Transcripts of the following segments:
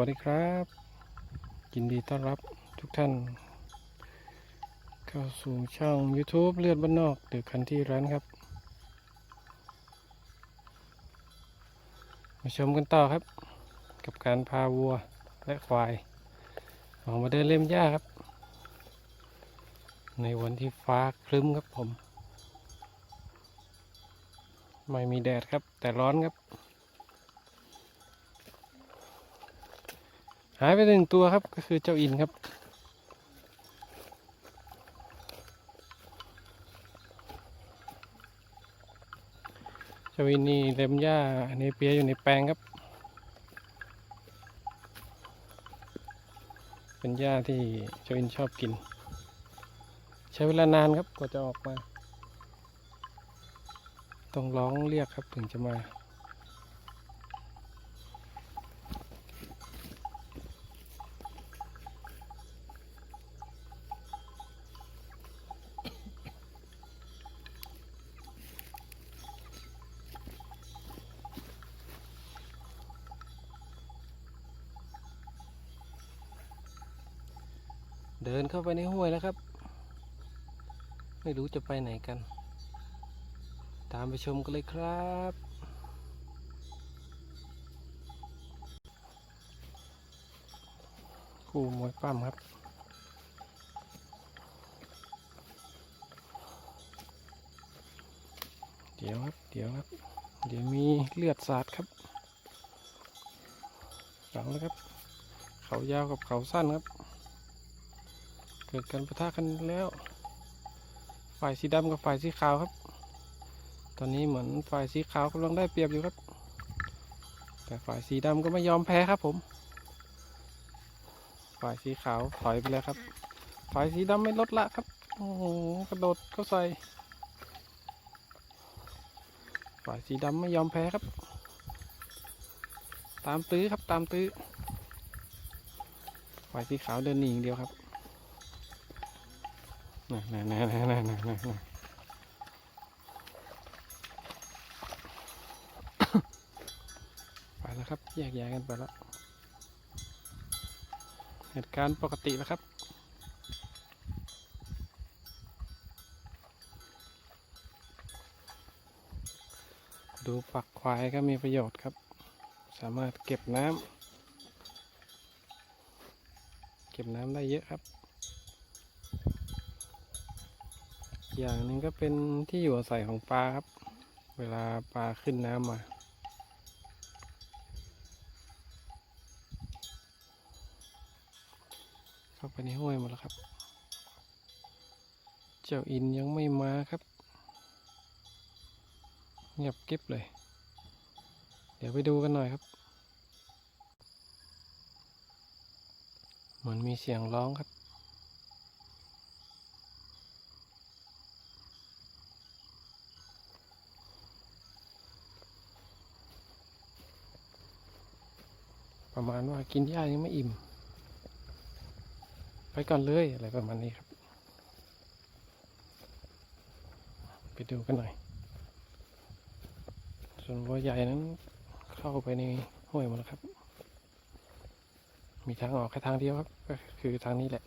วัสดีครับยินดีต้อนรับทุกท่าน เข้าสู่ช่อง YouTube เลือดบ้านนอกเดือคันที่ร้านครับ มาชมกันต่อครับ กับการพาวัวและควาย ออกมาเดินเล่มหญ้าครับ ในวันที่ฟ้าครึ้มครับผม ไม่มีแดดครับ แต่ร้อนครับ หายไปหนึ่งตัวครับก็คือเจ้าอินครับ เจ้าอินนี่เล็มหญ้าในเปียอยู่ในแปลงครับ เป็นหญ้าที่เจ้าอินชอบกิน ใช้เวลานานครับกว่าจะออกมา ต้องร้องเรียกครับถึงจะมา เดินเข้าไปในห้วยแล้วครับ ไม่รู้จะไปไหนกัน ตามไปชมกันเลยครับ คู่มวยปั้มครับเดี๋ยวครับ เดี๋ยวครับ เดี๋ยวมีเลือดสาดครับหลังแล้วครับ เขายาวกับเขาสั้นครับ กิดการประทะกันแล้ว ฝ่ายสีดำกับฝ่ายสีขาวครับ ตอนนี้เหมือนฝ่ายสีขาวกำลังได้เปรียบอยู่ครับ แต่ฝ่ายสีดำก็ไม่ยอมแพ้ครับผม ฝ่ายสีขาวถอยไปแล้วครับ ฝ่ายสีดำไม่ลดละครับโอ้โหกระโดดเข้าใส่ ฝ่ายสีดำไม่ยอมแพ้ครับ ตามตื้อครับตามตื้อฝ่ายสีขาวเดินหนีอย่างเดียวครับ ไปแล้วครับแยกย้ายกันไปแล้วเหตุการณ์ปกติแล้วครับดูปักควายก็มีประโยชน์ครับ สามารถเก็บน้ำ เก็บน้ำได้เยอะครับ อย่างหนึ่งก็เป็นที่อยู่อาศัยของปลาครับ เวลาปลาขึ้นน้ำมา เข้าไปในห้วยหมดแล้วครับ เจ้าอินยังไม่มาครับ เงียบกริบเลย เดี๋ยวไปดูกันหน่อยครับ เหมือนมีเสียงร้องครับ ประมาณว่ากินหญ้ายังไม่อิ่ม ไปก่อนเลยอะไรประมาณนี้ครับ ไปดูกันหน่อย ส่วนวัวใหญ่นั้นเข้าไปในห้วยหมดแล้วครับ มีทางออกแค่ทางเดียวครับ ก็คือทางนี้แหละ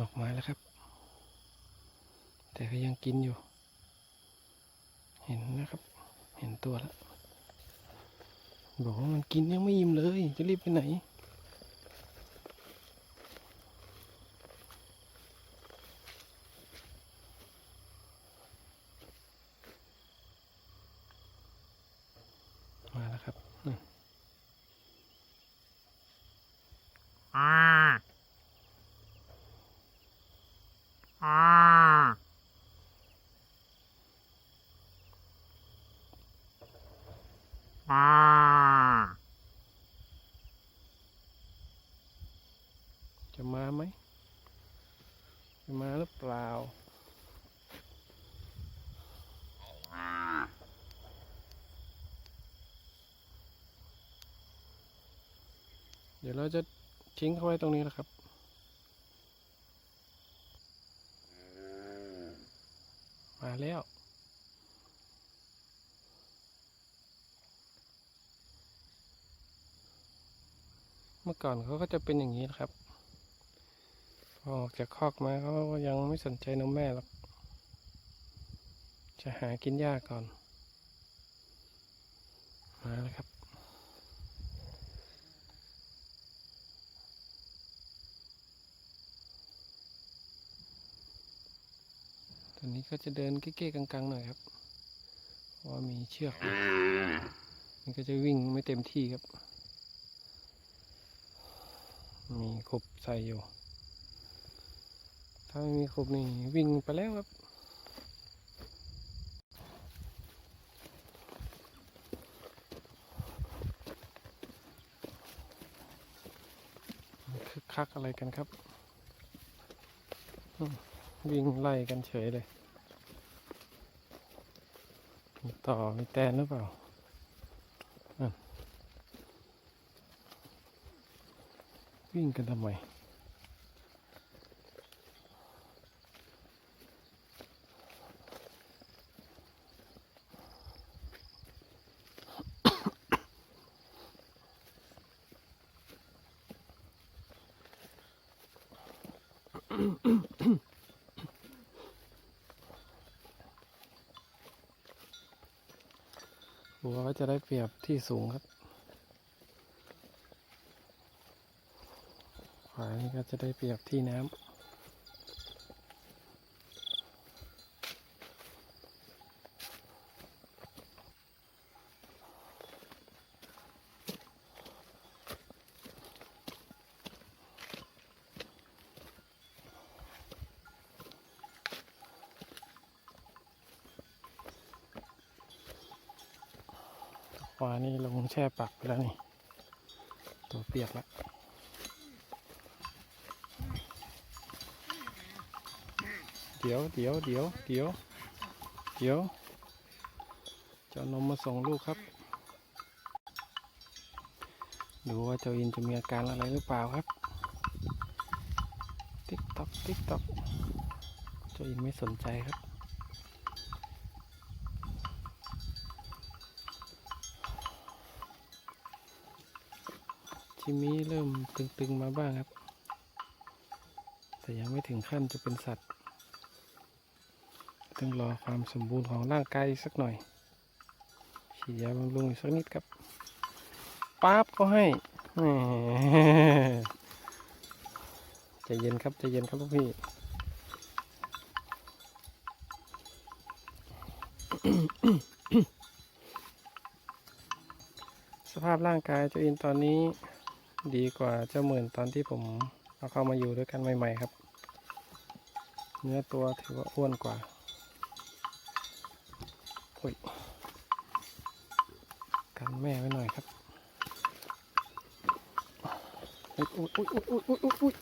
ออกมาแล้วครับ แต่ก็ยังกินอยู่ เห็นนะครับ เห็นตัวแล้ว บอกว่ามันกินยังไม่อิ่มเลย จะรีบไปไหน่ะจะมาไหมจะมาหรือเปล่าเดี๋ยวเราจะทิ้งเขาไว้ตรงนี้นะครับ มาแล้ว มื่อก่อนเขาก็จะเป็นอย่างนี้นะครับพอออกจากคอกมาเขาก็ยังไม่สนใจนมแม่หรอก จะหากินหญ้าก่อน มาแล้วครับตอนนี้ก็จะเดินเก๊ๆกังๆหน่อยครับเพราะว่ามีเชือก มันก็จะวิ่งไม่เต็มที่ครับ มีขบใส่อยู่ ถ้าไม่มีขบนี่วิ่งไปแล้วครับคึกคักอะไรกันครับ วิ่งไล่กันเฉยเลย มีต่อมีแตนหรือเปล่านั่น วิ่งกันทำไมวัวก็จะได้เปรียบที่สูงครับ วานี่ก็จะได้เปรียบที่น้ำขวานี่ลงแช่ปักไปแล้วนี่ ตัวเปียกแล้ว เดี๋ยวเดี๋ยวเดี๋ยวเดี๋ยวเดี๋ยวเจ้านมมาส่งลูกครับ ดูว่าเจ้าอินจะมีอาการอะไรหรือเปล่าครับ ติ๊กต๊อกติ๊กต๊อกเจ้าอินไม่สนใจครับ ชิมิเริ่มตึงๆมาบ้างครับ แต่ยังไม่ถึงขั้นจะเป็นสัตว์ ต้องรอความสมบูรณ์ของร่างกายสักหน่อยฉีดยาบำรุงสักนิดครับป๊าบก็ให้ใจเย็นครับใจเย็นครับลูกพี่สภาพร่างกายเจ้าอินตอนนี้ดีกว่าเจ้าหมื่นตอนที่ผมเอาเข้ามาอยู่ด้วยกันใหม่ ๆ ครับ เนื้อตัวถือว่าอ้วนกว่า โอ้ยกันแม่ไว้หน่อยครับอุ๊ยอุ๊ยอุ๊ยอุ๊ยอุ๊ยอุ๊ยอุ๊ย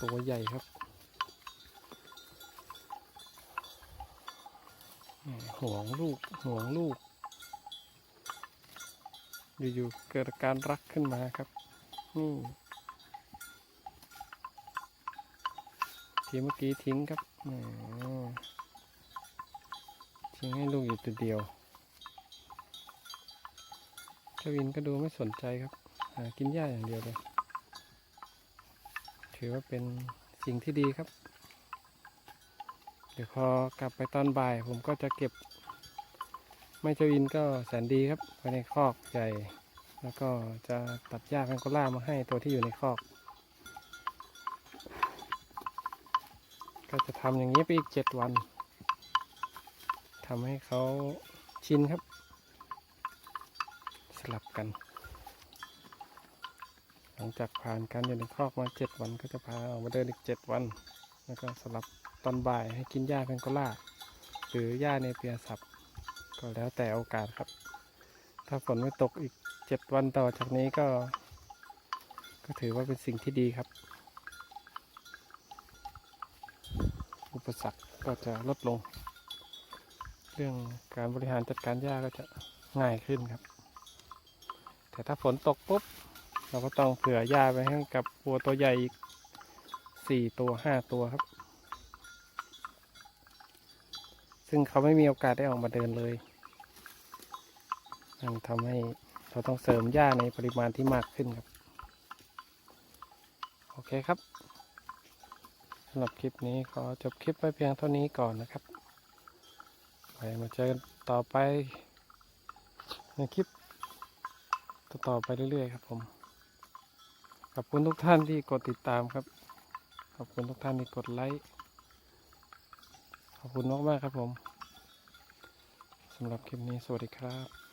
ตัวใหญ่ครับห่วงลูกห่วงลูก อยู่ๆเกิดการรักขึ้นมาครับ นี่ทีเมื่อกี้ทิ้งครับอืม ทิ้งให้ลูกอยู่ตัวเดียวเจ้าวินก็ดูไม่สนใจครับ หากินหญ้าอย่างเดียวเลย ถือว่าเป็นสิ่งที่ดีครับ เดี๋ยวพอกลับไปตอนบ่าย ผมก็จะเก็บ ไม่เจ้าวินก็แสนดีครับไว้ในคอกใหญ่ แล้วก็จะตัดหญ้าแพงโกล่ามาให้ตัวที่อยู่ในคอก ก็จะทำอย่างนี้ไปอีกเจ็ดวัน ทำให้เขาชินครับ สลับกัน หลังจากผ่านการอยู่ในคอกมาเจ็ดวันก็จะพาออกมาเดินอีกเจ็ดวัน แล้วก็สลับตอนบ่ายให้กินหญ้าแพงโกล่าหรือหญ้าเนเปียสับก็แล้วแต่โอกาสครับ ถ้าฝนไม่ตกอีกเจ็ดวันต่อจากนี้ก็ ก็ถือว่าเป็นสิ่งที่ดีครับ อุปสรรคก็จะลดลง เรื่องการบริหารจัดการหญ้าก็จะง่ายขึ้นครับ แต่ถ้าฝนตกปุ๊บ เราก็ต้องเผื่อหญ้าไปให้กับวัวตัวใหญ่อีกสี่ตัวห้าตัวครับ ซึ่งเขาไม่มีโอกาสได้ออกมาเดินเลยนั่นทำให้เราต้องเสริมหญ้าในปริมาณที่มากขึ้นครับ โอเคครับสำหรับคลิปนี้ขอจบคลิปไว้เพียงเท่านี้ก่อนนะครับ มาเจอกันต่อไปในคลิปต่อไปเรื่อยๆครับผม ขอบคุณทุกท่านที่กดติดตามครับ ขอบคุณทุกท่านที่กดไลค์ ขอบคุณมากๆครับผมสำหรับคลิปนี้สวัสดีครับ